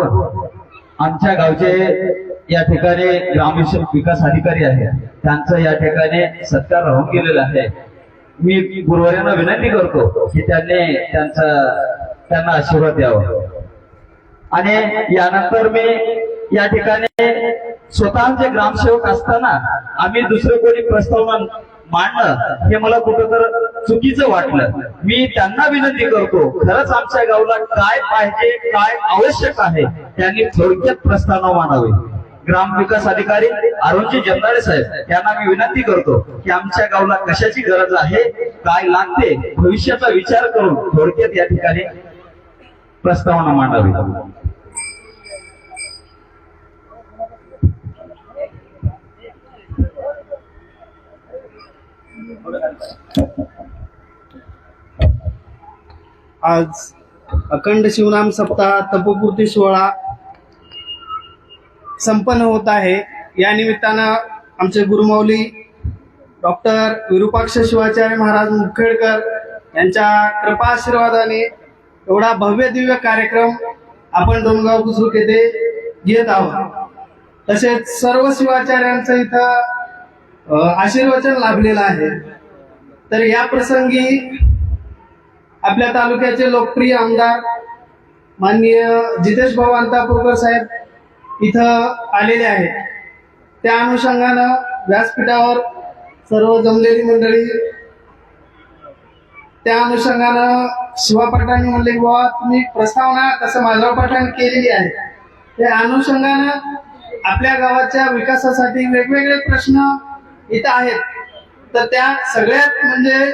आमच्या गावचे या ठिकाणी ग्राम विकास अधिकारी आहेत त्यांचं या ठिकाणी सत्कार राहून गेलेला आहे. मी गुरुवार्यांना विनंती करतो की त्यांनी त्यांचा त्यांना आशीर्वाद द्यावा. आणि यानंतर मी या ठिकाणी स्वतःचे ग्रामसेवक असताना आम्ही दुसरे कोणी प्रस्तावना मांडणं हे मला कुठं तर चुकीचं वाटलं. मी त्यांना विनंती करतो खरंच आमच्या गावला काय पाहिजे काय आवश्यक आहे त्यांनी थोडक्यात प्रस्तावना मांडावी ग्रामविकास अधिकारी अरुणजी जगदाळे साहेब यांना मी विनंती करतो की आमच्या गावला कशाची गरज आहे काय लागते भविष्याचा विचार करून थोडक्यात या ठिकाणी प्रस्तावना मांडावी. आज अखंड शिवनाम सप्ताह तपपूर्ती सोहळा संपन्न होत आहे. या निमित्तानं आमचे गुरुमौली डॉक्टर विरूपाक्ष शिवाचार्य महाराज मुखेडकर यांच्या कृपा आशीर्वादाने एवढा भव्य दिव्य कार्यक्रम आपण डोंगाव बुजुर्ग येथे घेत आहोत. तसेच सर्व शिवाचार्यांचं इथं आशीर्वचन लाभलेलं आहे. तर या प्रसंगी आपल्या तालुक्याचे लोकप्रिय आमदार माननीय जितेश भाऊ अंतापूरकर साहेब इथं आलेले आहेत. त्या अनुषंगानं व्यासपीठावर सर्व जमलेली मंडळी त्या अनुषंगानं शिवा पाटलांनी म्हणले की बाबा तुम्ही प्रस्तावना तसं माधव पाटलांनी केलेली आहे. त्या अनुषंगानं आपल्या गावाच्या विकासासाठी वेगवेगळे प्रश्न इथं आहेत. तर त्या सगळ्यात म्हणजे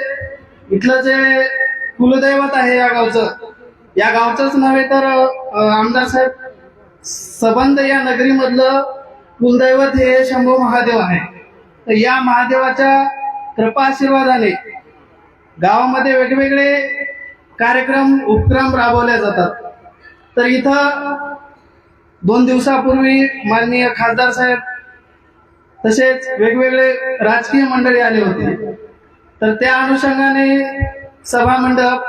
इथलं जे कुलदैवत आहे या गावचं. या गावचंच नव्हे तर आमदार साहेब सबंध या नगरीमधलं कुलदैवत हे शंभू महादेव आहे. तर या महादेवाच्या कृपा आशीर्वादाने गावामध्ये वेगवेगळे कार्यक्रम उपक्रम राबवले जातात. तर इथं दोन दिवसापूर्वी माननीय खासदार साहेब तसेच वेगवेगळे राजकीय मंडळी आले होते. तर त्या अनुषंगाने सभा मंडप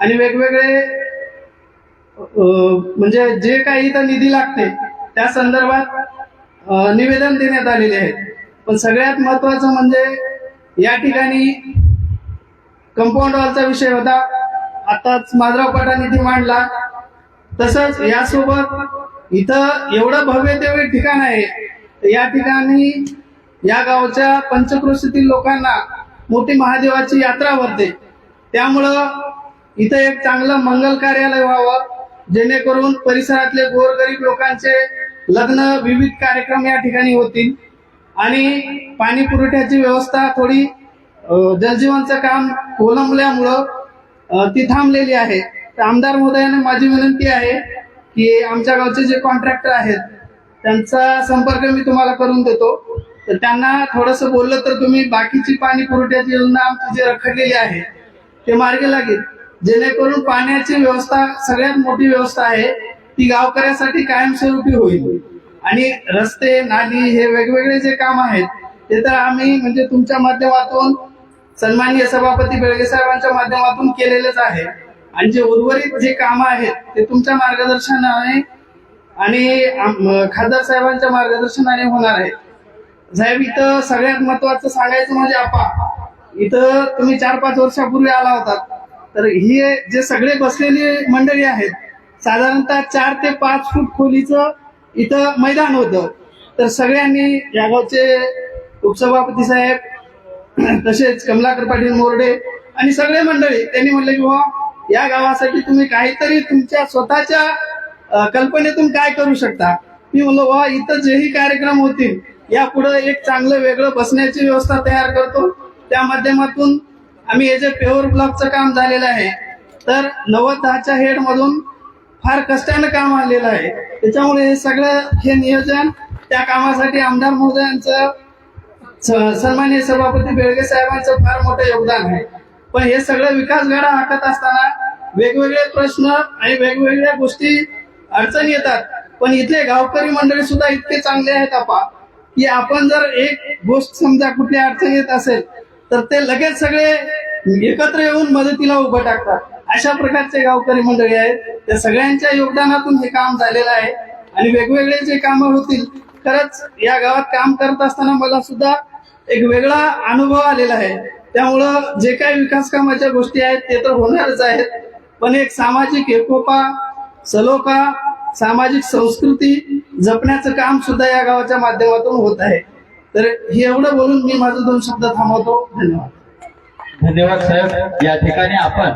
आणि वेगवेगळे म्हणजे जे काही इथं निधी लागते त्या संदर्भात निवेदन देण्यात आलेले आहे पण सगळ्यात महत्वाचं म्हणजे या ठिकाणी कंपाऊंड वॉलचा विषय होता. आताच माधराव पाटांनी ती मांडला. तसंच यासोबत इथं एवढं भव्य तेवढे ठिकाण आहे. या ठिकाणी या गावच्या पंचक्रोशीतील लोकांना मोठी महादेवाची यात्रा भरते त्यामुळं इथं एक चांगलं मंगल कार्यालय व्हावं जेणेकरून परिसरातले गोरगरीब लोकांचे लग्न विविध कार्यक्रम या ठिकाणी होतील. आणि पाणी पुरवठ्याची व्यवस्था थोडी जलजीवनचं काम कोलंबल्यामुळं ती थांबलेली आहे. तर आमदार महोदयाने माझी विनंती आहे की आमच्या गावचे जे कॉन्ट्रॅक्टर आहेत त्यांचा संपर्क मी तुम्हाला करून देतो. तर त्यांना थोडंसं बोललं तर तुम्ही बाकीची पाणी पुरवठ्याची योजना आमची जी रखडलेली आहे ते मार्गे लागेल. जेणेकरून पाण्याची व्यवस्था सगळ्यात मोठी व्यवस्था आहे ती गावकऱ्यासाठी कायमस्वरूपी होईल. आणि रस्ते नाली हे वेगवेगळे जे काम आहेत ते तर आम्ही म्हणजे तुमच्या माध्यमातून सन्माननीय सभापती बेळगे साहेबांच्या माध्यमातून केलेलेच आहे. आणि जे उर्वरित जे काम आहेत ते तुमच्या मार्गदर्शनाने आणि खासदार साहेबांच्या मार्गदर्शनाने होणार आहे साहेब इथं सगळ्यात महत्वाचं सांगायचं म्हणजे आपा. इथं तुम्ही चार पाच वर्षापूर्वी आला होता. तर ही जे सगळे बसलेली मंडळी आहेत साधारणतः चार ते पाच फूट खोलीचं इथं मैदान होतं. तर सगळ्यांनी या गावचे उपसभापती साहेब तसेच कमलाकर पाटील मोर्डे आणि सगळे मंडळी त्यांनी म्हणले की बाबा या गावासाठी तुम्ही काहीतरी तुमच्या स्वतःच्या कल्पनेतून काय करू शकता? मी म्हणलो वा इथं जेही कार्यक्रम होतील यापुढे एक चांगलं वेगळं बसण्याची व्यवस्था तयार करतो त्या माध्यमातून आम्ही हे जे पेवर ब्लॉकचं काम झालेलं आहे तर नव्वद दहाच्या हेडमधून फार कष्टानं काम आलेलं आहे. त्याच्यामुळे हे सगळं हे नियोजन त्या कामासाठी आमदार महोदयांचं सन्मान्य सभापती बेळगे साहेबांचं फार मोठं योगदान आहे. पण हे सगळं विकास घडा हाकत असताना वेगवेगळे प्रश्न आणि वेगवेगळ्या गोष्टी अडचणी येतात. पण इथले गावकरी मंडळी सुद्धा इतके चांगले आहेत आपा की आपण जर एक गोष्ट समजा कुठली अडचण येत असेल तर ते लगेच सगळे एकत्र येऊन मदतीला उभं टाकतात. अशा प्रकारचे गावकरी मंडळी आहेत. त्या सगळ्यांच्या योगदानातून हे काम झालेलं आहे. आणि वेगवेगळे जे कामं होतील खरंच या गावात काम करत असताना मला सुद्धा एक वेगळा अनुभव आलेला आहे. त्यामुळं जे काही विकास कामाच्या गोष्टी आहेत ते तर होणारच आहेत. पण एक सामाजिक एकोपा सलोखा सामाजिक संस्कृती जपण्याचं काम सुद्धा या गावाच्या माध्यमातून होत आहे. तर हे एवढं बोलून मी माझं दोन शब्द थांबवतो. धन्यवाद. धन्यवाद साहेब. या ठिकाणी आपण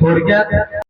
थोडक्यात